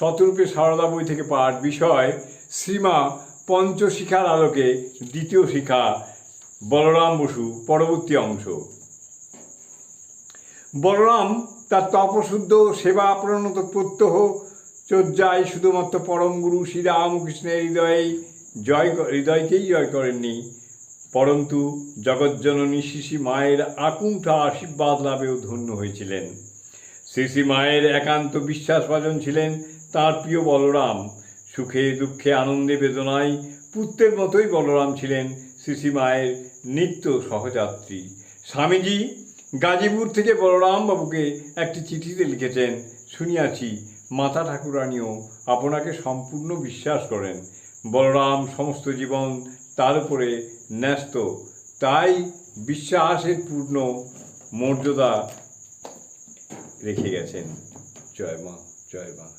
শতরূপে সারদা বই থেকে পাঠ বিষয় শ্রীমা পঞ্চশিখার আলোকে দ্বিতীয় শিখা, বলরাম বসু, পরবর্তী অংশ। বলরাম তার তপশুদ্ধ সেবা প্রণত প্রত্যহ, চর্যায় শুধুমাত্র পরম গুরু শ্রীরামকৃষ্ণের হৃদয়ে জয় হৃদয়কেই জয় করেননি, পরন্তু জগজ্জননী শিশি মায়ের আকুণ্ঠা আশীর্বাদ লাভেও ধন্য হয়েছিলেন। শ্রী শ্রী মায়ের একান্ত বিশ্বাসভাজন ছিলেন তার প্রিয় বলরাম, সুখে দুঃখে আনন্দে বেদনায় পুত্রের মতোই বলরাম ছিলেন শ্রী শ্রী মায়ের নিত্য সহযাত্রী। স্বামীজি গাজীপুর থেকে বলরাম বাবুকে একটি চিঠিতে লিখেছেন, শুনিয়াছি মাতা ঠাকুরানীও আপনাকে সম্পূর্ণ বিশ্বাস করেন। বলরাম সমস্ত জীবন তার উপরে ন্যস্ত। তাই বিশ্বাসের পূর্ণ মর্যাদা রেখে গেছেন। জয় মা জয় মা।